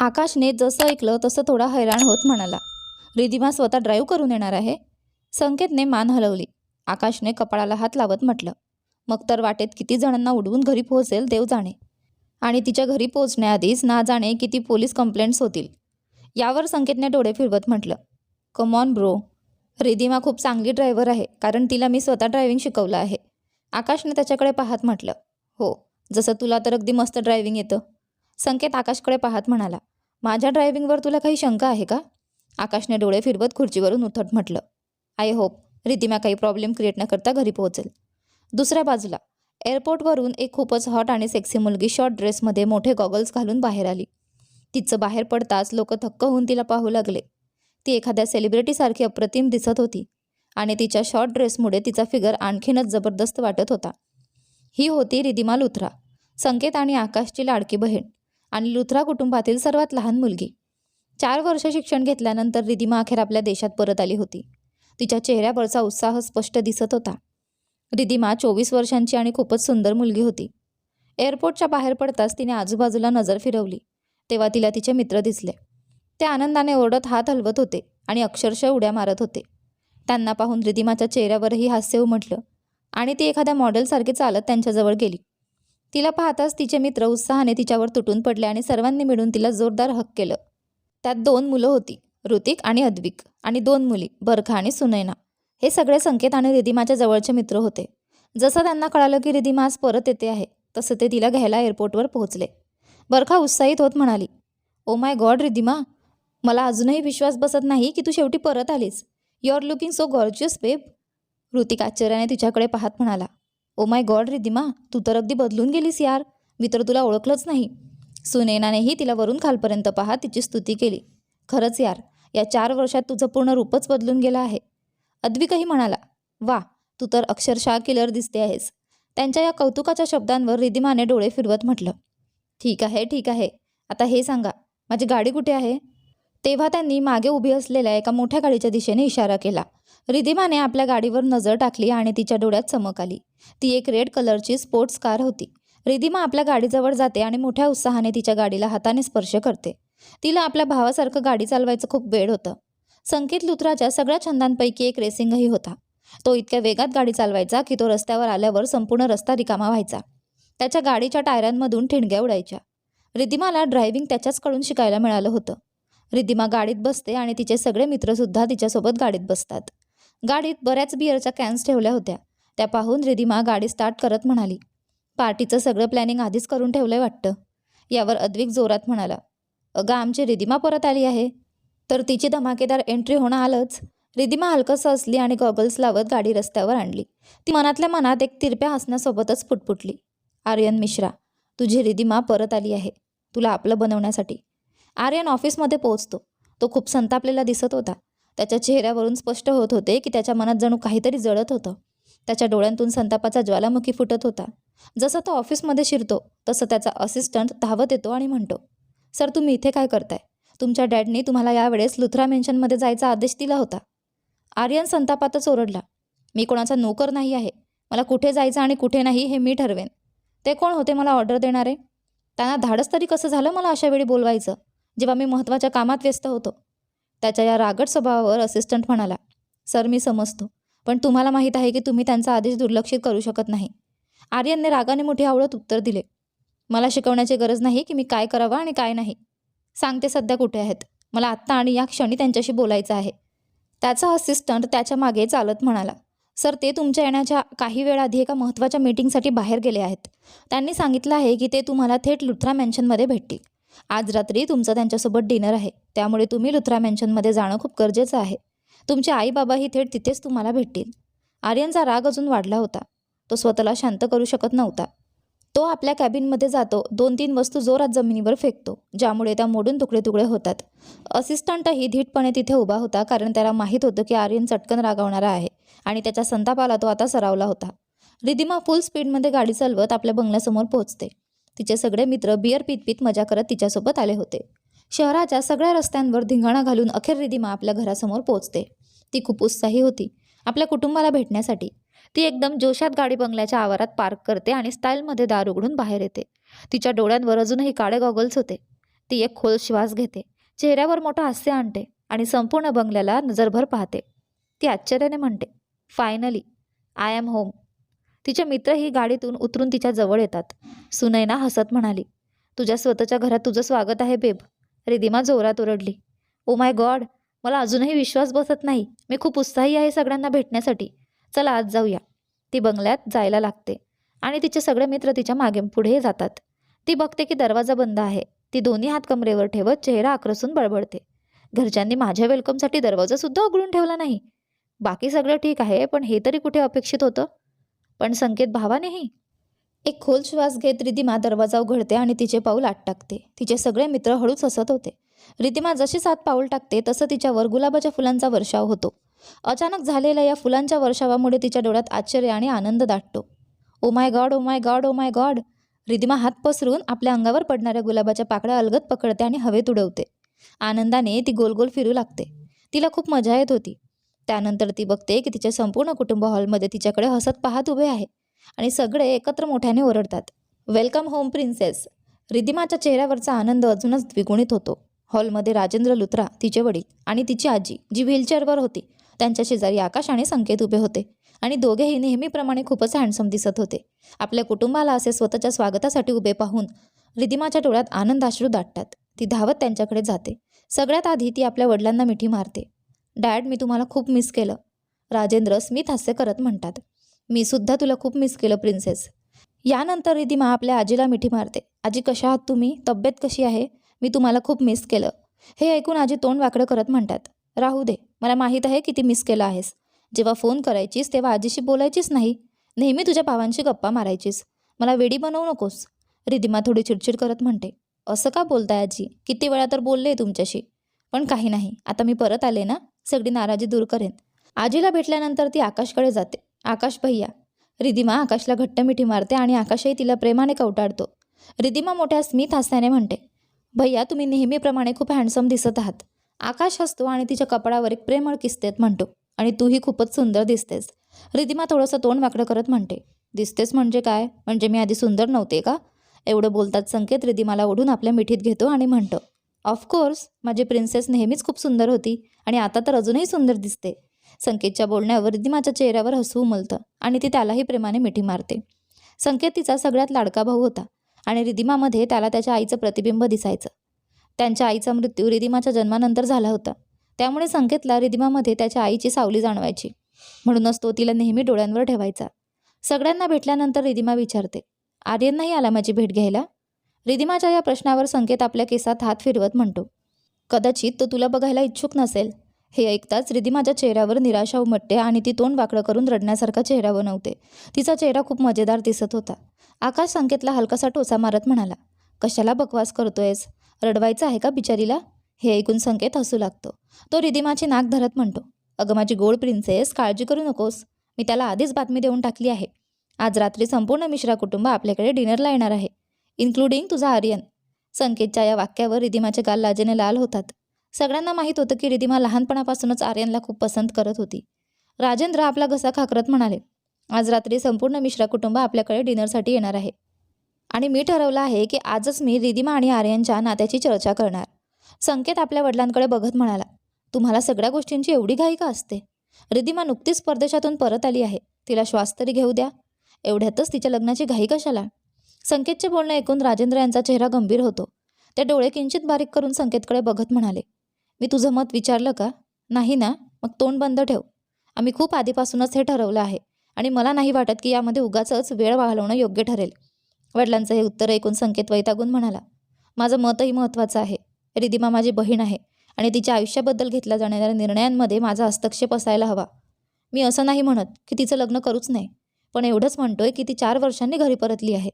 आकाशने जसं ऐकलं तसं थोडा हैराण होत म्हणाला. रिधिमा स्वतः ड्राईव्ह करून येणार आहे? संकेतने मान हलवली. आकाशने कपाळाला हात लावत म्हटलं मग तर वाटेत किती जणांना उडवून घरी पोहोचेल देव जाणे. आणि तिच्या घरी पोहोचण्याआधीच ना जाणे किती पोलीस कंप्लेंट्स होतील. यावर संकेतने डोळे फिरवत म्हटलं कमॉन ब्रो रिधिमा खूप चांगली ड्रायव्हर आहे कारण तिला मी स्वतः ड्रायव्हिंग शिकवलं आहे. आकाशने त्याच्याकडे पाहत म्हटलं हो जसं तुला तर अगदी मस्त ड्रायव्हिंग येतं. संकेत आकाशकडे पाहत म्हणाला माझ्या ड्रायव्हिंगवर तुला काही शंका आहे का? आकाशने डोळे फिरवत खुर्चीवरून उथट म्हटलं आय होप रिधिमा काही प्रॉब्लेम क्रिएट न करता घरी पोहोचेल. दुसऱ्या बाजूला एअरपोर्टवरून एक खूपच हॉट आणि सेक्सी मुलगी शॉर्ट ड्रेसमध्ये मोठे गॉगल्स घालून बाहेर आली. तिचं बाहेर पडताच लोक थक्क होऊन तिला पाहू लागले. ती एखाद्या सेलिब्रिटीसारखी अप्रतिम दिसत होती आणि तिच्या शॉर्ट ड्रेसमुळे तिचा फिगर आणखीनच जबरदस्त वाटत होता. ही होती रिदिमा लुथरा संकेत आणि आकाशची लाडकी बहीण. आणि लुथरा कुटुंबातील सर्वात लहान मुलगी. चार वर्ष शिक्षण घेतल्यानंतर रिदिमा अखेर आपल्या देशात परत आली होती. तिच्या चेहऱ्यावरचा उत्साह स्पष्ट दिसत होता. रिदिमा चोवीस वर्षांची आणि खूपच सुंदर मुलगी होती. एअरपोर्टच्या बाहेर पडताच तिने आजूबाजूला नजर फिरवली. तेव्हा तिला तिचे मित्र दिसले. ते आनंदाने ओरडत हात हलवत होते आणि अक्षरशः उड्या मारत होते. त्यांना पाहून रिदिमाच्या चेहऱ्यावरही हास्य उमटलं आणि ती एखाद्या मॉडेलसारखी चालत त्यांच्याजवळ गेली. तिला पाहताच तिचे मित्र उत्साहाने तिच्यावर तुटून पडले आणि सर्वांनी मिळून तिला जोरदार हक केलं. त्यात दोन मुलं होती ऋतिक आणि अद्विक आणि दोन मुली बरखा आणि सुनैना. हे सगळे संकेत आणि रिदिमाच्या जवळचे मित्र होते. जसं त्यांना कळालं की रिदिमा आज परत येते आहे तसं ते तिला घ्यायला एअरपोर्टवर पोहोचले. बरखा उत्साहित होत म्हणाली ओ माय गॉड रिदिमा मला अजूनही विश्वास बसत नाही की तू शेवटी परत आलीस. You are looking so gorgeous babe. Hrithik आश्चर्याने तिच्याकडे पाहत म्हणाला ओ माय गॉड रिदिमा तू तर अगदी बदलून गेलीस यार. मी तर तुला ओळखलंच नाही. सुनैनानेही तिला वरून खालपर्यंत पहा तिची स्तुती केली. खरंच यार या चार वर्षात तुझं पूर्ण रूपच बदलून गेलं आहे. अद्विकही म्हणाला वा तू तर अक्षरशः किलर दिसते आहेस. त्यांच्या या कौतुकाच्या शब्दांवर रिदिमाने डोळे फिरवत म्हटलं ठीक आहे ठीक आहे. आता हे सांगा माझी गाडी कुठे आहे? तेव्हा त्यांनी मागे उभी असलेल्या एका मोठ्या गाडीच्या दिशेने इशारा केला. रिधिमाने आपल्या गाडीवर नजर टाकली आणि तिच्या डोळ्यात चमक आली. ती एक रेड कलरची स्पोर्ट्स कार होती. रिधिमा आपल्या गाडीजवळ जाते आणि मोठ्या उत्साहाने तिच्या गाडीला हाताने स्पर्श करते. तिला आपल्या भावासारखं गाडी चालवायचं खूप वेळ होतं. संकेत लुथराच्या सगळ्या छंदांपैकी एक रेसिंगही होता. तो इतक्या वेगात गाडी चालवायचा की तो रस्त्यावर आल्यावर संपूर्ण रस्ता रिकामा व्हायचा. त्याच्या गाडीच्या टायरांमधून ठिणग्या उडायच्या. रिधिमाला ड्रायव्हिंग त्याच्याचकडून शिकायला मिळालं होतं. रिधिमा गाडीत बसते आणि तिचे सगळे मित्रसुद्धा तिच्यासोबत गाडीत बसतात. गाडीत बऱ्याच बिअरच्या कॅन्स ठेवल्या होत्या. त्या पाहून रिधिमा गाडी स्टार्ट करत म्हणाली पार्टीचं सगळं प्लॅनिंग आधीच करून ठेवलंय वाटतं. यावर अद्विक जोरात म्हणाला अगं आमची रिधिमा परत आली आहे. तर तिची धमाकेदार एंट्री होणं आलंच. रिधिमा हलकंसं असली आणि गॉगल्स लावत गाडी रस्त्यावर आणली. ती मनातल्या मनात एक तिरप्या हसण्यासोबतच फुटफुटली आर्यन मिश्रा तुझी रिधिमा परत आली आहे. तुला आपलं बनवण्यासाठी. आर्यन ऑफिसमध्ये पोहोचतो. तो खूप संतापलेला दिसत होता. त्याच्या चेहऱ्यावरून स्पष्ट होत होते की त्याच्या मनात जणू काहीतरी जळत होतं. त्याच्या डोळ्यांतून संतापाचा ज्वालामुखी फुटत होता. जसं तो ऑफिसमध्ये शिरतो तसं त्याचा असिस्टंट धावत येतो आणि म्हणतो सर तुम्ही इथे काय करताय? तुमच्या डॅडनी तुम्हाला यावेळेस लुथरा मेन्शनमध्ये जायचा आदेश दिला होता. आर्यन संतापातच ओरडला मी कोणाचा नोकर नाही आहे. मला कुठे जायचं आणि कुठे नाही हे मी ठरवेन. ते कोण होते मला ऑर्डर देणारे? त्यांना धाडस तरी कसं झालं मला अशावेळी बोलवायचं? जेव्हा मी महत्त्वाच्या कामात व्यस्त होतो. त्याच्या या रागट स्वभावावर असिस्टंट म्हणाला सर मी समजतो पण तुम्हाला माहीत आहे की तुम्ही त्यांचा आदेश दुर्लक्षित करू शकत नाही. आर्यनने रागाने मोठी आवडत उत्तर दिले मला शिकवण्याची गरज नाही की मी काय करावं आणि काय नाही. सांगते सध्या कुठे आहेत. मला आत्ता आणि या क्षणी त्यांच्याशी बोलायचं आहे. त्याचा असिस्टंट त्याच्यामागे चालत म्हणाला सर ते तुमच्या येण्याच्या काही वेळ आधी एका महत्त्वाच्या मीटिंगसाठी बाहेर गेले आहेत. त्यांनी सांगितलं आहे की ते तुम्हाला थेट लुथरा मेन्शनमध्ये भेटतील. आज रात्री तुमचं त्यांच्यासोबत डिनर आहे. त्यामुळे तुम्ही लुथरा मेन्शनमध्ये जाणं खूप गरजेचं आहे. तुमचे आई बाबाही थेट तिथेच तुम्हाला भेटतील. आर्यनचा राग अजून वाढला होता. तो स्वतःला शांत करू शकत नव्हता. तो आपल्या कॅबिनमध्ये जातो. दोन तीन वस्तू जोरात जमिनीवर फेकतो ज्यामुळे त्या मोडून तुकडे तुकडे होतात असिस्टंटही धीटपणे तिथे उभा होता कारण त्याला माहीत होतं की आर्यन चटकन रागावणारा आहे आणि त्याच्या संतापाला तो आता सरावला होता. रिदिमा फुल स्पीडमध्ये गाडी चालवत आपल्या बंगल्यासमोर पोहोचते. तिचे सगळे मित्र बियर पीत पीत मजा करत तिच्यासोबत आले होते. शहराच्या सगळ्या रस्त्यांवर धिंगाणा घालून अखेर रिदिमा आपल्या घरासमोर पोहोचते. ती खूप उत्साही होती आपल्या कुटुंबाला भेटण्यासाठी. ती एकदम जोशात गाडी बंगल्याच्या आवारात पार्क करते आणि स्टाईलमध्ये दार उघडून बाहेर येते. तिच्या डोळ्यांवर अजूनही काळे गॉगल्स होते. ती एक खोल श्वास घेते चेहऱ्यावर मोठं हास्य आणते आणि संपूर्ण बंगल्याला नजरभर पाहते. ती आश्चर्याने म्हणते फायनली आय एम होम. तिचे मित्रही गाडीतून उतरून तिच्या जवळ येतात. सुनैना हसत म्हणाली तुझ्या स्वतःच्या घरात तुझं स्वागत आहे बेब. रिदिमा जोरात ओरडली ओ माय गॉड मला अजूनही विश्वास बसत नाही. मी खूप उत्साही आहे सगळ्यांना भेटण्यासाठी. चला आज जाऊया. ती बंगल्यात जायला लागते आणि तिचे सगळे मित्र तिच्यामागे पुढे जातात. ती बघते की दरवाजा बंद आहे. ती दोन्ही हात कमरेवर ठेवत चेहरा आक्रसून बडबडते घरच्यांनी माझ्या वेलकमसाठी दरवाजासुद्धा उघडून ठेवला नाही. बाकी सगळं ठीक आहे पण हे तरी कुठे अपेक्षित होतं? पण संकेत भावानेही. एक खोल श्वास घेत रिदिमा दरवाजा उघडते आणि तिचे पाऊल आत टाकते. तिचे सगळे मित्र हळूच हसत होते. रिदिमा जशी सात पाऊल टाकते तसं तिच्यावर गुलाबाच्या फुलांचा वर्षाव होतो. अचानक झालेल्या या फुलांच्या वर्षावामुळे तिच्या डोळ्यात आश्चर्य आणि आनंद दाटतो. ओ my god oh my god oh my god Ridhima हात पसरून आपल्या अंगावर पडणाऱ्या गुलाबाच्या पाकळ्या अलगद पकडते आणि हवेत उडवते. आनंदाने ती गोल गोल फिरू लागते. तिला खूप मजा येत होती. त्यानंतर ती बघते की तिचे संपूर्ण कुटुंब हॉलमध्ये तिच्याकडे हसत पाहत उभे आहे आणि सगळे एकत्र मोठ्याने ओरडतात. Welcome home princess. रिदिमाच्या चेहऱ्यावरचा आनंद अजूनच द्विगुणित होतो. हॉलमध्ये राजेंद्र लुत्रा तिचे वडील आणि तिची आजी जी व्हीलचेअरवर होती त्यांच्या शेजारी आकाश आणि संकेत उभे होते आणि दोघेही नेहमीप्रमाणे खूपच हँडसम दिसत होते. आपल्या कुटुंबाला असे स्वतःच्या स्वागतासाठी उभे पाहून रिदिमाच्या डोळ्यात आनंदाश्रू दाटतात. ती धावत त्यांच्याकडे जाते. सगळ्यात आधी ती आपल्या वडिलांना मिठी मारते. डॅड मी तुम्हाला खूप मिस केलं. राजेंद्र स्मित हास्य करत म्हणतात. मी सुद्धा तुला खूप मिस केलं प्रिन्सेस यानंतर रिधिमा आपल्या आजीला मिठी मारते. आजी कशा आहात तुम्ही? तब्येत कशी आहे? मी तुम्हाला खूप मिस केलं. हे ऐकून आजी तोंड वाकडं करत म्हणतात. राहू दे. मला माहीत आहे किती मिस केलं आहेस. जेव्हा फोन करायचीस तेव्हा आजीशी बोलायचीच नाही. नेहमी तुझ्या भावांशी गप्पा मारायचीस. मला वेडी बनवू नकोस. रिधिमा थोडी चिडचिड करत म्हणते. असं का बोलताय आजी? किती वेळा तर बोलले तुमच्याशी. पण काही नाही. आता मी परत आले ना? सगळी नाराजी दूर करेन. आजीला भेटल्यानंतर ती आकाशकडे जाते. आकाश भैया. रिदिमा आकाशला घट्ट मिठी मारते आणि आकाशही तिला प्रेमाने कवटाळतो. रिदिमा मोठ्या स्मित हास्याने म्हणते भैया तुम्ही नेहमीप्रमाणे खूप हँडसम दिसत आहात. आकाश हसतो आणि तिच्या कपडावर एक प्रेमळ किस्तेत म्हणतो. आणि तूही खूपच सुंदर दिसतेस. रिदिमा थोडंसं तोंड वाकडं करत म्हणते दिसतेस म्हणजे काय? म्हणजे मी आधी सुंदर नव्हते का? एवढं बोलतात संकेत रिदिमाला ओढून आपल्या मिठीत घेतो आणि म्हणतो ऑफकोर्स माझी प्रिन्सेस नेहमीच खूप सुंदर होती आणि आता तर अजूनही सुंदर दिसते. संकेतच्या बोलण्यावर माझ्या चेहऱ्यावर हसू उमलतं आणि ती त्यालाही प्रेमाने मिठी मारते. संकेत तिचा सगळ्यात लाडका भाऊ होता आणि रिदिमामध्ये त्याला त्याच्या आईचं प्रतिबिंब दिसायचं. त्यांच्या आईचा मृत्यू रिदिमाच्या जन्मानंतर झाला होता. त्यामुळे संकेतला रिदिमामध्ये त्याच्या आईची सावली जाणवायची. म्हणूनच तो तिला नेहमी डोळ्यांवर ठेवायचा. सगळ्यांना भेटल्यानंतर रिदिमा विचारते आर्यननाही आला माझी भेट घ्यायला? रिदिमाच्या या प्रश्नावर संकेत आपल्या केसात हात फिरवत म्हणतो. कदाचित तो तुला बघायला इच्छुक नसेल. हे ऐकताच रिदिमाच्या चेहऱ्यावर निराशा उमटते आणि ती तोंड वाकडं करून रडण्यासारखा चेहरा बनवते. तिचा चेहरा खूप मजेदार दिसत होता. आकाश संकेतला हलकासा टोचा मारत म्हणाला कशाला बकवास करतोयस? रडवायचं आहे का बिचारीला? हे ऐकून संकेत हसू लागतो. तो रिदिमाची नाक धरत म्हणतो अगं माझी गोड प्रिन्सेस काळजी करू नकोस. मी त्याला आधीच बातमी देऊन टाकली आहे. आज रात्री संपूर्ण मिश्रा कुटुंब आपल्याकडे डिनरला येणार आहे. इन्क्लुडिंग तुझा आर्यन. संकेतच्या या वाक्यावर रिदिमाचे गाल लाजेने लाल होतात. सगळ्यांना माहीत होतं की रिदिमा लहानपणापासूनच आर्यनला खूप पसंत करत होती. राजेंद्र आपला घसा खाकरत म्हणाले आज रात्री संपूर्ण मिश्रा कुटुंब आपल्याकडे डिनरसाठी येणार आहे. आणि मी ठरवलं आहे की आजच मी रिदिमा आणि आर्यनच्या नात्याची चर्चा करणार. संकेत आपल्या वडिलांकडे बघत म्हणाला तुम्हाला सगळ्या गोष्टींची एवढी घाई का असते? रिदिमा नुकतीच परदेशातून परत आली आहे. तिला श्वास तरी घेऊ द्या. एवढ्यातच तिच्या लग्नाची घाई कशाला? संकेतचे बोलणं ऐकून राजेंद्र यांचा चेहरा गंभीर होतो. ते डोळे किंचित बारीक करून संकेतकडे बघत म्हणाले मी तुझं मत विचारलं का? नाही ना? मग तोंड बंद ठेव. आम्ही खूप आधीपासूनच हे ठरवलं आहे आणि मला नाही वाटत की यामध्ये उगाचच वेळ घालवणं योग्य ठरेल. वडिलांचं हे उत्तर ऐकून संकेत वैतागून म्हणाला माझं मतही महत्त्वाचं आहे. रिदिमा माझी बहीण आहे आणि तिच्या आयुष्याबद्दल घेतल्या जाणाऱ्या निर्णयांमध्ये माझा हस्तक्षेप असायला हवा. मी असं नाही म्हणत की तिचं लग्न करूच नाही पण एवढंच म्हणतोय की ती चार वर्षांनी घरी परतली आहे.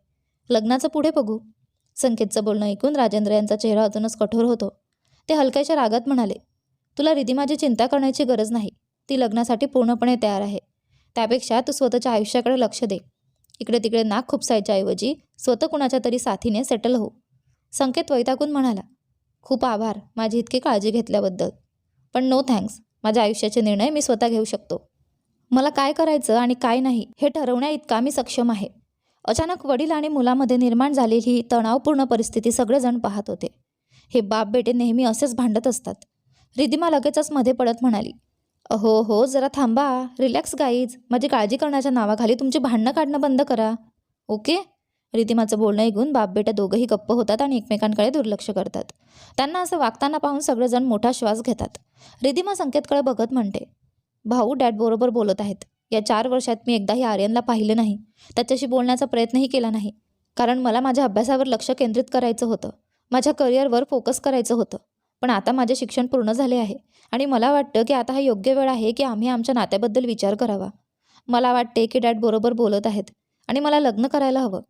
लग्नाचं पुढे बघू. संकेतचं बोलणं ऐकून राजेंद्र यांचा चेहरा अजूनच कठोर होतो. ते हलक्याच्या रागात म्हणाले तुला रिदिमाची चिंता करण्याची गरज नाही. ती लग्नासाठी पूर्णपणे तयार आहे. त्यापेक्षा तू स्वतःच्या आयुष्याकडे लक्ष दे. इकडे तिकडे नाक खुपसायच्या ऐवजी स्वतः कुणाच्या तरी साथीने सेटल हो संकेत वैतागून म्हणाला खूप आभार माझी इतकी काळजी घेतल्याबद्दल. पण नो थँक्स माझ्या आयुष्याचे निर्णय मी स्वतः घेऊ शकतो. मला काय करायचं आणि काय नाही हे ठरवण्या इतका मी सक्षम आहे. अचानक वडील आणि मुलामध्ये निर्माण झालेली ही तणावपूर्ण परिस्थिती सगळेजण पाहत होते. हे बाप बेटे नेहमी असेच भांडत असतात. रिधिमा लगेचच मध्ये पडत म्हणाली अहो हो जरा थांबा. Relax guys. माझी काळजी करण्याच्या नावाखाली तुमची भांडणं काढणं बंद करा. ओके. रिधिमाचं बोलणं ऐकून बाप बेटा दोघंही गप्प होतात आणि एकमेकांकडे दुर्लक्ष करतात. त्यांना असं वागताना पाहून सगळेजण मोठा श्वास घेतात. रिधिमा संकेतकडे बघत म्हणते भाऊ डॅड बरोबर बोलत आहेत. या चार वर्षात मी एकदाही आर्यनला पाहिलं नाही. त्याच्याशी बोलण्याचा प्रयत्नही केला नाही. कारण मला माझ्या अभ्यासावर लक्ष केंद्रित करायचं होतं. माझ्या करिअरवर फोकस करायचं होतं. पण आता माझे शिक्षण पूर्ण झाले आहे आणि मला वाटतं की आता हा योग्य वेळ आहे की आम्ही आमच्या नात्याबद्दल विचार करावा. मला वाटते की डॅड बरोबर बोलत आहेत आणि मला लग्न करायला हवं.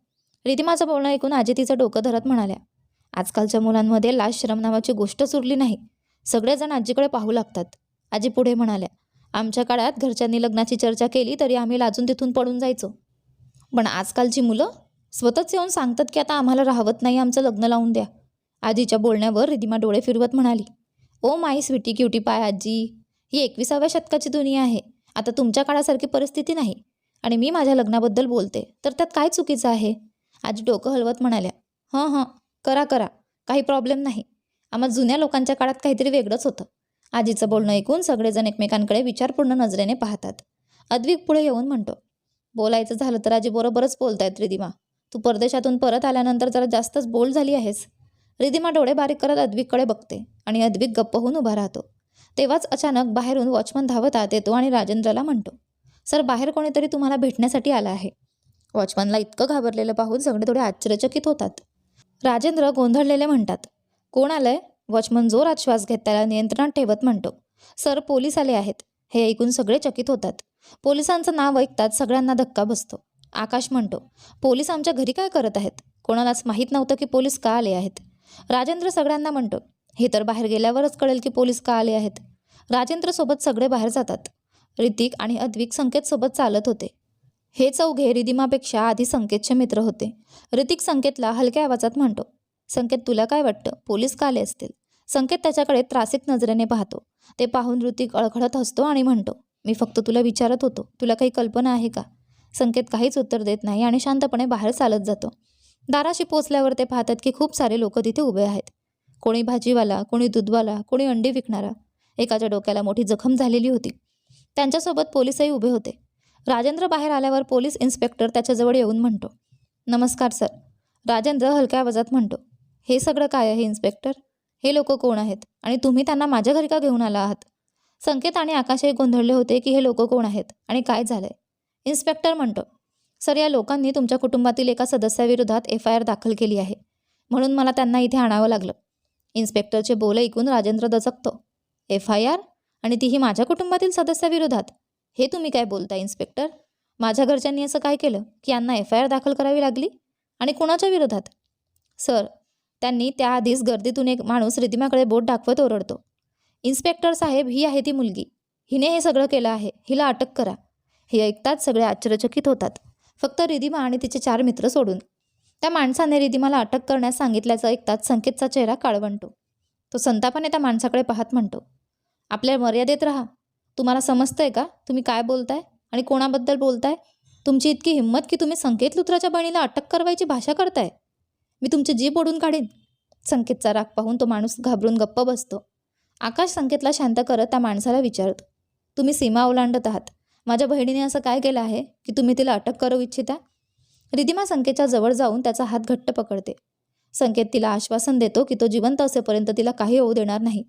रिधिमाचं बोलणं ऐकून आजी तिचं डोकं धरत म्हणाल्या आजकालच्या मुलांमध्ये लाश श्रम नावाची गोष्टच उरली नाही. सगळेजण आजीकडे पाहू लागतात. आजी पुढे म्हणाल्या आमच्या काळात घरच्यांनी लग्नाची चर्चा केली तरी आम्ही लाजून तिथून पडून जायचो. पण आजकालची मुलं स्वतःच येऊन सांगतात की आता आम्हाला राहवत नाही आमचं लग्न लावून द्या. आजीच्या बोलण्यावर रिधिमा डोळे फिरवत म्हणाली ओ माई स्वीटी क्युटी पाय आजी ही एकविसाव्या शतकाची दुनिया आहे. आता तुमच्या काळासारखी परिस्थिती नाही आणि मी माझ्या लग्नाबद्दल बोलते तर त्यात काय चुकीचं आहे? आजी डोकं हलवत म्हणाल्या हां हां करा करा काही प्रॉब्लेम नाही. आम्हा जुन्या लोकांच्या काळात काहीतरी वेगळंच होतं. आजीचं बोलणं ऐकून सगळेजण एकमेकांकडे विचारपूर्ण नजरेने पाहतात. अद्विक पुढे येऊन म्हणतो बोलायचं झालं तर आजी बरोबरच बोलतायत रिधिमा. तू परदेशातून परत आल्यानंतर जरा जास्तच बोल झाली आहेस. रिधिमा डोळे बारीक करत अद्विककडे बघते आणि अद्विक गप्प होऊन उभा राहतो. तेव्हाच अचानक बाहेरून वॉचमन धावत आत येतो आणि राजेंद्रला म्हणतो सर बाहेर कोणीतरी तुम्हाला भेटण्यासाठी आला आहे. वॉचमनला इतकं घाबरलेलं पाहून सगळे थोडे आश्चर्यचकित होतात. राजेंद्र गोंधळलेले म्हणतात कोण आलंय? वॉचमन जोरात श्वास घेत त्याला नियंत्रणात ठेवत म्हणतो सर पोलीस आले आहेत. हे ऐकून सगळे चकित होतात. पोलिसांचं नाव ऐकताच सगळ्यांना धक्का बसतो. आकाश म्हणतो पोलीस आमच्या घरी काय करत आहेत? कोणालाच माहीत नव्हतं की पोलीस का आले आहेत. राजेंद्र सगळ्यांना म्हणतो हे तर बाहेर गेल्यावरच कळेल की पोलीस का आले आहेत. राजेंद्रसोबत सगळे बाहेर जातात. ऋतिक आणि अद्विक संकेतसोबत चालत होते. हे चौघे रिदिमापेक्षा आधी संकेतचे मित्र होते. ऋतिक संकेतला हलक्या आवाजात म्हणतो संकेत तुला काय वाटतं? पोलीस का आले असतील? संकेत त्याच्याकडे त्रासिक नजरेने पाहतो. ते पाहून ऋतिक अळखळत हसतो आणि म्हणतो मी फक्त तुला विचारत होतो. तुला काही कल्पना आहे का? संकेत काहीच उत्तर देत नाही आणि शांतपणे बाहेर चालत जातो. दाराशी पोचल्यावर ते पाहतात की खूप सारे लोक तिथे उभे आहेत. कोणी भाजीवाला कोणी दूधवाला कोणी अंडी विकणारा. एकाच्या डोक्याला मोठी जखम झालेली होती. त्यांच्यासोबत पोलीसही उभे होते. राजेंद्र बाहेर आल्यावर पोलीस इन्स्पेक्टर त्याच्याजवळ येऊन म्हणतो नमस्कार सर. राजेंद्र हलक्या आवाजात म्हणतो हे सगळं काय आहे इन्स्पेक्टर? हे लोक कोण आहेत? आणि तुम्ही त्यांना माझ्या घरी का घेऊन आला आहात? संकेत आणि आकाशही गोंधळले होते की हे लोक कोण आहेत आणि काय झालंय? इन्स्पेक्टर म्हणतो सर या लोकांनी तुमच्या कुटुंबातील एका सदस्याविरोधात एफ आय आर दाखल केली आहे. म्हणून मला त्यांना इथे आणावं लागलं. इन्स्पेक्टरचे बोल ऐकून राजेंद्र दचकतो एफ आय आर आणि तीही माझ्या कुटुंबातील सदस्याविरोधात? हे तुम्ही काय बोलता इन्स्पेक्टर? माझ्या घरच्यांनी असं काय केलं की यांना एफ आय आर दाखल करावी लागली? आणि कुणाच्या विरोधात? सर त्यांनी त्याआधीच गर्दीतून एक माणूस रिधिमाकडे बोट दाखवत ओरडतो. इन्स्पेक्टर साहेब ही आहे ती मुलगी. हिने हे सगळं केलं आहे. हिला अटक करा. हे ऐकताच सगळे आश्चर्यचकित होतात. फक्त रिधिमा आणि तिचे चार मित्र सोडून. त्या माणसाने रिधिमाला अटक करण्यास सांगितल्याचं ऐकताच संकेतचा चेहरा काळवंटो. तो संतापाने त्या माणसाकडे पाहत म्हणतो आपल्या मर्यादेत राहा. तुम्हाला समजतंय का? तुम्ही काय बोलताय? आणि कोणाबद्दल बोलताय? तुमची इतकी हिंमत की तुम्ही संकेत लुत्राच्या बहिणीला अटक करवायची भाषा करताय? मी तुमची जीभ ओढून काढीन. संकेतचा राग पाहून तो माणूस घाबरून गप्प बसतो. आकाश संकेतला शांत करत त्या माणसाला विचारतो तुम्ही सीमा ओलांडत आहात. माझ्या बहिणीने असं काय केलं आहे की तुम्ही तिला अटक करू इच्छिता? रिधिमा संकेतच्या जवळ जाऊन त्याचा हात घट्ट पकडते. संकेत तिला आश्वासन देतो की तो जिवंत असेपर्यंत तिला काही होऊ देणार नाही.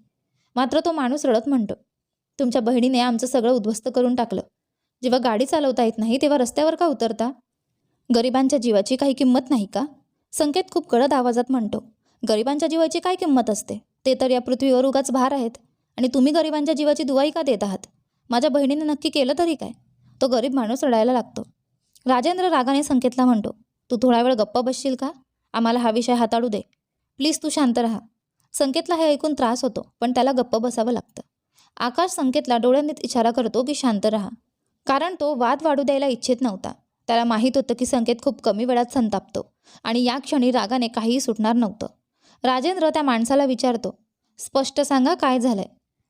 मात्र तो माणूस रडत म्हणतो तुमच्या बहिणीने आमचं सगळं उद्ध्वस्त करून टाकलं. जेव्हा गाडी चालवता येत नाही तेव्हा रस्त्यावर का उतरता? गरिबांच्या जीवाची काही किंमत नाही का? संकेत खूप गडद आवाजात म्हणतो गरिबांच्या जीवाची काय किंमत असते? ते तर या पृथ्वीवर उगाच भार आहेत. आणि तुम्ही गरिबांच्या जीवाची दुवाई का देत आहात? माझ्या बहिणीने नक्की केलं तरी काय? तो गरीब माणूस रडायला लागतो. राजेंद्र रागाने संकेतला म्हणतो तू थोडा वेळ गप्प बसशील का? आम्हाला हा विषय हाताळू दे. प्लीज तू शांत राहा. संकेतला हे ऐकून त्रास होतो पण त्याला गप्प बसावं लागतं. आकाश संकेतला डोळ्यांनीच इशारा करतो की शांत राहा. कारण तो वाद वाढू द्यायला इच्छित नव्हता. त्याला माहीत होतं की संकेत खूप कमी वेळात संतापतो आणि या क्षणी रागाने काहीही सुटणार नव्हतं. राजेंद्र त्या माणसाला विचारतो स्पष्ट सांगा काय झालंय?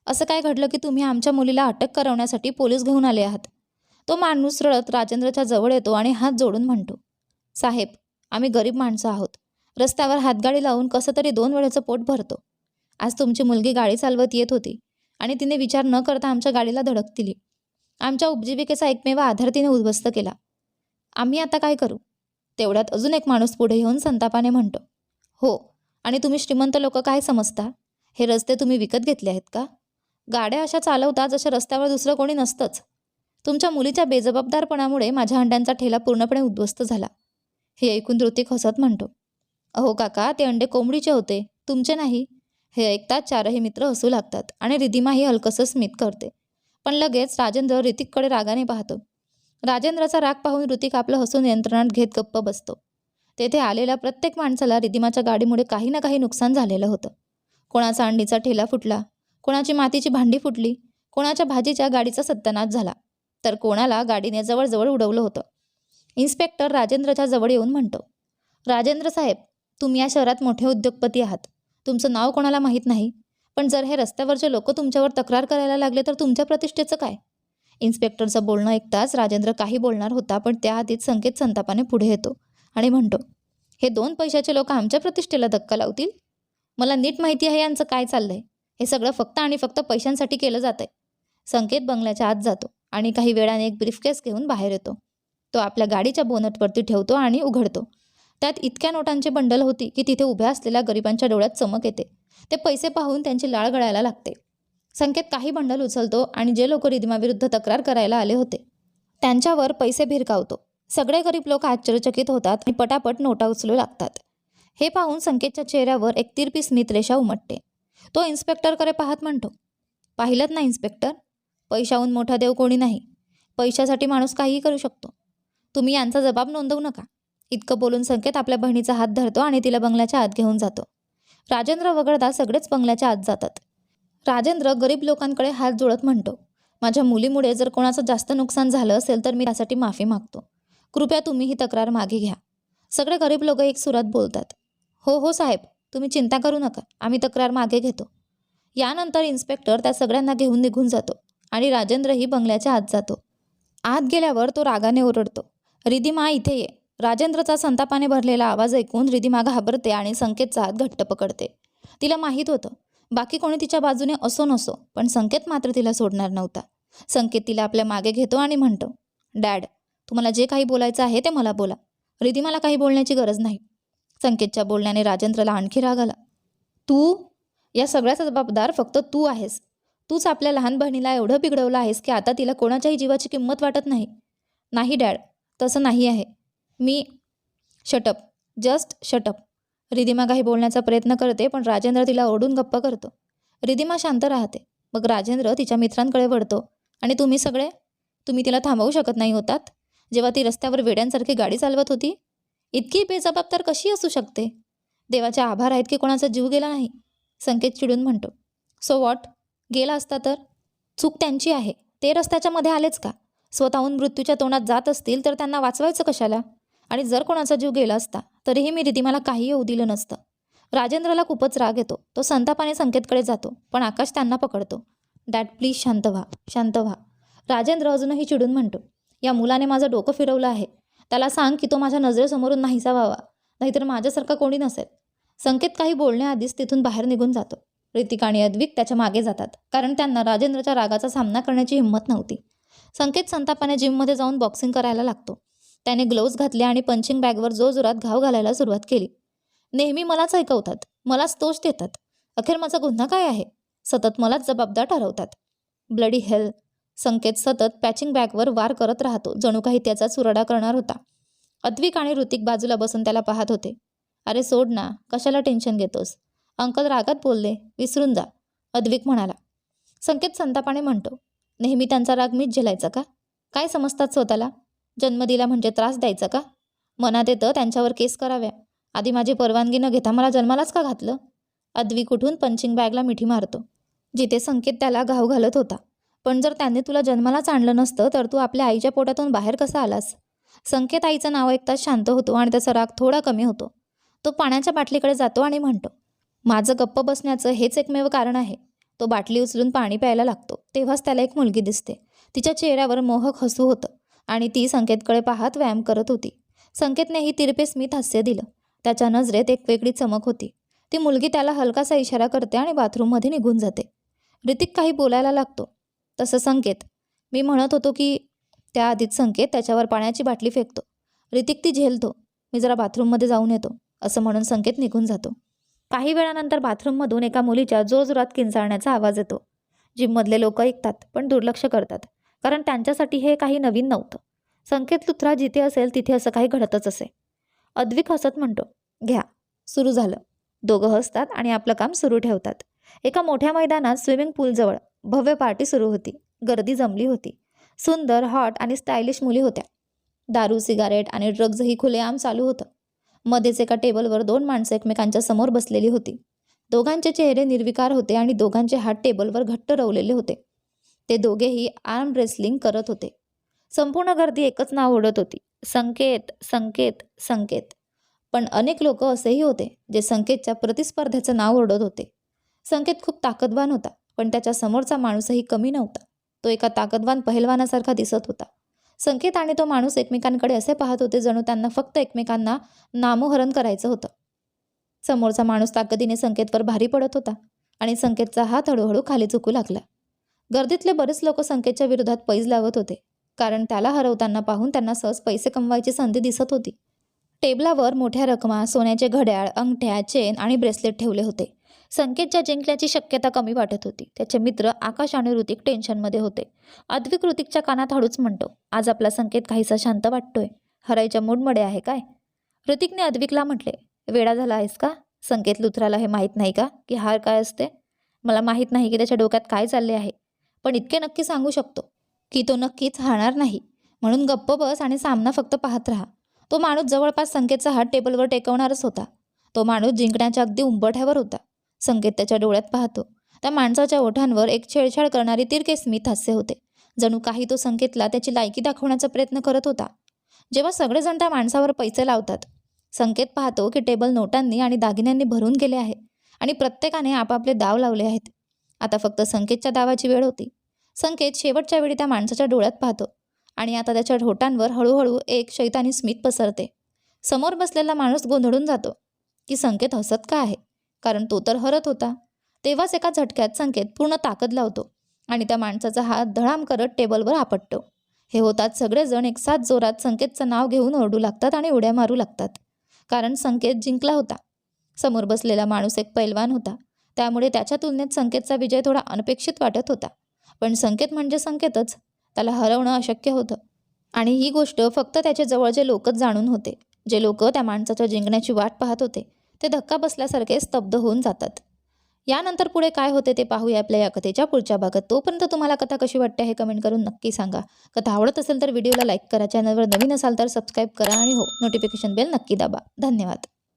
असं काय घडलं की तुम्ही आमच्या मुलीला अटक करवण्यासाठी पोलीस घेऊन आले आहात? तो माणूस रडत राजेंद्रच्या जवळ येतो आणि हात जोडून म्हणतो साहेब आम्ही गरीब माणसं आहोत. रस्त्यावर हातगाडी लावून कसं तरी दोन वेळेचं पोट भरतो. आज तुमची मुलगी गाडी चालवत येत होती आणि तिने विचार न करता आमच्या गाडीला धडक दिली. आमच्या उपजीविकेचा एकमेव आधार तिने उद्ध्वस्त केला. आम्ही आता काय करू? तेवढ्यात अजून एक माणूस पुढे येऊन संतापाने म्हणतो हो आणि तुम्ही श्रीमंत लोक काय समजता? हे रस्ते तुम्ही विकत घेतले आहेत का? गाड्या अशा चालवता जशा रस्त्यावर दुसरं कोणी नसतंच. तुमच्या मुलीच्या बेजबाबदारपणामुळे माझ्या अंड्यांचा ठेला पूर्णपणे उद्ध्वस्त झाला. हे ऐकून ऋतिक हसत म्हणतो अहो काका ते अंडे कोंबडीचे होते तुमचे नाही. हे ऐकताच चारही मित्र हसू लागतात आणि रिधिमाही हलकसं स्मित करते. पण लगेच राजेंद्र ऋतिककडे रागाने पाहतो राजेंद्रचा राग पाहून ऋतिक आपलं हसून नियंत्रणात घेत गप्प बसतो. तेथे आलेल्या प्रत्येक माणसाला रिधिमाच्या गाडीमुळे काही ना काही नुकसान झालेलं होतं. कोणाचा अंडीचा ठेला फुटला कोणाची मातीची भांडी फुटली कोणाच्या भाजीच्या गाडीचा सत्यानाश झाला तर कोणाला गाडीने जवळजवळ उडवलं होतं. इन्स्पेक्टर राजेंद्रच्या जवळ येऊन म्हणतो राजेंद्र साहेब तुम्ही या शहरात मोठे उद्योगपती आहात. तुमचं नाव कोणाला माहीत नाही. पण जर हे रस्त्यावरचे लोक तुमच्यावर तक्रार करायला लागले तर तुमच्या प्रतिष्ठेचं काय? इन्स्पेक्टरचं बोलणं ऐकताच राजेंद्र काही बोलणार होता पण त्याआधीच संकेत संतापाने पुढे येतो आणि म्हणतो हे दोन पैशाचे लोक आमच्या प्रतिष्ठेला धक्का लावतील? मला नीट माहिती आहे यांचं काय चाललंय. हे सगळं फक्त आणि फक्त पैशांसाठी केलं जात आहे संकेत बंगल्याच्या आत जातो आणि काही वेळाने एक ब्रीफकेस घेऊन बाहेर येतो. तो आपल्या गाडीच्या बोनटवरती ठेवतो आणि उघडतो. त्यात इतक्या नोटांची बंडल होती की तिथे उभ्या असलेल्या गरिबांच्या डोळ्यात चमक येते. ते पैसे पाहून त्यांची लाळ गळायला लागते. संकेत काही बंडल उचलतो आणि जे लोक रिधिमाविरुद्ध तक्रार करायला आले होते त्यांच्यावर पैसे भिरकावतो. सगळे गरीब लोक आश्चर्यचकित होतात आणि पटापट नोटा उचलू लागतात. हे पाहून संकेतच्या चेहऱ्यावर एक तिरपी स्मित रेषा उमटते. तो इन्स्पेक्टरकडे पाहत म्हणतो पाहिलं ना इन्स्पेक्टर? पैशाहून मोठा देव कोणी नाही. पैशासाठी माणूस काहीही करू शकतो. तुम्ही यांचा जबाब नोंदवू नका. इतकं बोलून संकेत आपल्या बहिणीचा हात धरतो आणि तिला बंगल्याच्या आत घेऊन जातो. राजेंद्र वगळता सगळेच बंगल्याच्या आत जातात. राजेंद्र गरीब लोकांकडे हात जोडत म्हणतो माझ्या मुलीमुळे जर कोणाचं जास्त नुकसान झालं असेल तर मी त्यासाठी माफी मागतो. कृपया तुम्ही ही तक्रार मागे घ्या. सगळे गरीब लोक एक सुरात बोलतात हो हो साहेब तुम्ही चिंता करू नका आम्ही तक्रार मागे घेतो. यानंतर इन्स्पेक्टर त्या सगळ्यांना घेऊन निघून जातो आणि राजेंद्रही बंगल्याच्या आत जातो. आत गेल्यावर तो रागाने ओरडतो रिधिमा इथे ये. राजेंद्रचा संतापाने भरलेला आवाज ऐकून रिदिमा घाबरते आणि संकेतचा हात घट्ट पकडते. तिला माहीत होतं बाकी कोणी तिच्या बाजूने असो नसो पण संकेत मात्र तिला सोडणार नव्हता. संकेत तिला आपल्या मागे घेतो आणि म्हणतो डॅड तुम्हाला जे काही बोलायचं आहे ते मला बोला. रिधिमाला काही बोलण्याची गरज नाही. संकेतच्या बोलण्याने राजेंद्रला आणखी राग आला. तू? या सगळ्याचा जबाबदार फक्त तू आहेस. तूच आपल्या लहान बहिणीला एवढं बिघडवलं आहेस की आता तिला कोणाच्याही जीवाची किंमत वाटत नाही. नाही डॅड तसं नाही आहे. मी shut up just shut up Ridhima काही बोलण्याचा प्रयत्न करते पण राजेंद्र तिला ओढून गप्प करतो. रिधिमा शांत राहते. मग राजेंद्र तिच्या मित्रांकडे वळतो. आणि तुम्ही सगळे? तुम्ही तिला थांबवू शकत नाही होतात? जेव्हा ती रस्त्यावर वेड्यांसारखी गाडी चालवत होती? इतकी बेजबाबदार कशी असू शकते? देवाचे आभार आहेत की कोणाचा जीव गेला नाही? संकेत चिडून म्हणतो. सो वॉट गेला असता तर? चूक त्यांची आहे. ते रस्त्याच्या मध्ये आलेच का? स्वतःहून मृत्यूच्या तोंडात जात असतील तर त्यांना वाचवायचं कशाला? आणि जर कोणाचा जीव गेला असता? तरीही मी रिधिमाला काही येऊ दिलं नसतं. राजेंद्रला खूपच राग येतो. तो संतापाने संकेतकडे जातो पण आकाश त्यांना पकडतो. डॅड प्लीज शांत व्हा शांत व्हा. राजेंद्र अजूनही चिडून म्हणतो या मुलाने माझं डोकं फिरवलं आहे. त्याला सांग की तो माझ्या नजरेसमोरून नाहीसा व्हावा नाहीतर माझ्यासारखा कोणी नसेल. संकेत काही बोलण्याआधीच तिथून बाहेर निघून जातो. ऋतिक आणि अद्विक त्याच्यामागे जातात कारण त्यांना राजेंद्रच्या रागाचा सामना करण्याची हिंमत नव्हती. संकेत संतापाने जिममध्ये जाऊन बॉक्सिंग करायला लागतो. त्याने ग्लोव्ज घातले आणि पंचिंग बॅगवर जोरजोरात घाव घालायला सुरुवात केली. नेहमी मलाच ऐकवतात. मलाच तोच देतात. अखेर माझा गुन्हा काय आहे? सतत मलाच जबाबदार ठरवतात. ब्लडी हेल संकेत सतत पॅचिंग बॅगवर वार करत राहतो. जणू काही त्याचा चुरडा करणार होता. अद्विक आणि ऋतिक बाजूला बसून त्याला पाहत होते. अरे सोड ना. कशाला टेन्शन घेतोस? अंकल रागात बोलले विसरून जा. अद्विक म्हणाला. संकेत संतापाने म्हणतो नेहमी त्यांचा राग मीच झेलायचा का? काय समजतात स्वतःला? जन्म दिला म्हणजे त्रास द्यायचा का? मनात येतं त्यांच्यावर केस कराव्या. आधी माझी परवानगी न घेता मला जन्मालाच का घातलं? अदवी कुठून पंचिंग बॅगला मिठी मारतो. जिथे संकेत त्याला घाव घालत होता. पण जर त्यांनी तुला जन्मालाच आणलं नसतं तर तू आपल्या आईच्या पोटातून बाहेर कसा आलास? संकेत आईचं नाव ऐकताच शांत होतो आणि त्याचा राग थोडा कमी होतो. तो पाण्याच्या बाटलीकडे जातो आणि म्हणतो माझं गप्प बसण्याचं हेच एकमेव कारण आहे. तो बाटली उचलून पाणी प्यायला लागतो. तेव्हाच त्याला एक मुलगी दिसते. तिच्या चेहऱ्यावर मोहक हसू होतं. आणि ती संकेतकडे पाहत व्यायाम करत होती. संकेतनेही तिरपे स्मित हास्य दिलं. त्याच्या नजरेत एक वेगळी चमक होती. ती मुलगी त्याला हलकासा इशारा करते आणि बाथरूममध्ये निघून जाते. ऋतिक काही बोलायला लागतो. तसं संकेत. मी म्हणत होतो की त्याआधीच संकेत त्याच्यावर पाण्याची बाटली फेकतो. ऋतिक ती झेलतो. मी जरा बाथरूममध्ये जाऊन येतो. असं म्हणून संकेत निघून जातो. काही वेळानंतर बाथरूममधून एका मुलीच्या जोरजोरात किंचाळण्याचा आवाज येतो. जिममधले लोक ऐकतात पण दुर्लक्ष करतात. कारण त्यांच्यासाठी हे काही नवीन नव्हतं. संकेत लुथरा जिथे असेल तिथे असं काही घडतच असे. अद्विक हसत म्हणतो घ्या सुरू झालं. दोघं हसतात आणि आपलं काम सुरू ठेवतात. एका मोठ्या मैदानात स्विमिंग पूलजवळ भव्य पार्टी सुरू होती. गर्दी जमली होती. सुंदर हॉट आणि स्टायलिश मुली होत्या. दारू सिगारेट आणि ड्रग्जही खुलेआम चालू होतं. मध्येच एका टेबलवर दोन माणसं एकमेकांच्या समोर बसलेली होती. दोघांचे चेहरे निर्विकार होते आणि दोघांचे हात टेबलवर घट्ट रवलेले होते. ते दोघेही आर्म रेसलिंग करत होते. संपूर्ण गर्दी एकच नाव ओढत होती. संकेत संकेत संकेत. पण अनेक लोक असेही होते जे संकेतच्या प्रतिस्पर्ध्याचं नाव ओढत होते. संकेत खूप ताकदवान होता पण त्याच्या समोरचा माणूसही कमी नव्हता. तो एका ताकदवान पहिलवानासारखा दिसत होता. संकेत आणि तो माणूस एकमेकांकडे असे पाहत होते जणू त्यांना फक्त एकमेकांना नामोहरण करायचं होतं. समोरचा माणूस ताकदीने संकेतवर भारी पडत होता आणि संकेतचा हात हळूहळू खाली झुकू लागला. गर्दीतले बरेच लोक संकेतच्या विरोधात पैज लावत होते. कारण त्याला हरवताना पाहून त्यांना सहज पैसे कमवायची संधी दिसत होती. टेबलावर मोठ्या रकमा सोन्याचे घड्याळ अंगठ्या चेन आणि ब्रेसलेट ठेवले होते. संकेतच्या जिंकण्याची शक्यता कमी वाटत होती. त्याचे मित्र आकाश आणि ऋतिक टेन्शनमध्ये होते. अद्विक ऋतिकच्या कानात हळूच म्हणतो आज आपला संकेत काहीसा शांत वाटतोय. हरायच्या मूडमध्ये आहे काय? ऋतिकने अद्विकला म्हटले वेडा झाला आहेस का? संकेत लुथराला हे माहीत नाही का? की हार काय असते? मला माहीत नाही की त्याच्या डोक्यात काय चालले आहे. पण इतके नक्की सांगू शकतो की तो नक्कीच हाणार नाही. म्हणून गप्प बस आणि सामना फक्त पाहत राहा. तो माणूस जवळपास संकेतचा हात टेबलवर टेकवणारच होता. तो माणूस जिंकण्याच्या अगदी उंबठ्यावर होता. संकेत त्याच्या डोळ्यात पाहतो. त्या माणसाच्या ओठांवर एक छेडछाड करणारी तिरके स्मित हास्य होते. जणू काही तो संकेतला त्याची लायकी दाखवण्याचा प्रयत्न करत होता. जेव्हा सगळेजण त्या माणसावर पैसे लावतात संकेत पाहतो की टेबल नोटांनी आणि दागिन्यांनी भरून गेले आहे आणि प्रत्येकाने आपापले दाव लावले आहेत. आता फक्त संकेतच्या दावाची वेळ होती. संकेत शेवटच्या वेळी त्या माणसाच्या डोळ्यात पाहतो आणि आता त्याच्या ढोटांवर हळूहळू एक शैतानी स्मित पसरते. समोर बसलेला माणूस गोंधळून जातो की संकेत हसत का आहे? कारण तो तर हरत होता. तेव्हाच एका झटक्यात संकेत पूर्ण ताकद लावतो आणि त्या माणसाचा हात धडाम करत टेबलवर आपटतो. हे होतात सगळेजण एकसाथ जोरात संकेतचं नाव घेऊन ओरडू लागतात आणि उड्या मारू लागतात. कारण संकेत जिंकला होता. समोर बसलेला माणूस एक पैलवान होता. त्यामुळे त्याच्या तुलनेत संकेतचा विजय थोडा अनपेक्षित वाटत होता. पण संकेत म्हणजे संकेतच. त्याला हरवणं अशक्य होतं. आणि ही गोष्ट फक्त त्याचे जवळचे लोकच जाणून होते. जे लोक त्या माणसाच्या जिंकण्याची वाट पाहत होते ते धक्का बसल्यासारखे स्तब्ध होऊन जातात. यानंतर पुढे काय होते ते पाहूया आपल्या या कथेच्या पुढच्या भागात. तोपर्यंत तुम्हाला कथा कशी वाटते हे कमेंट करून नक्की सांगा. कथा आवडत असेल तर व्हिडिओला लाईक करा. चॅनलवर नवीन असाल तर सबस्क्राईब करा आणि हो नोटिफिकेशन बेल नक्की दाबा. धन्यवाद.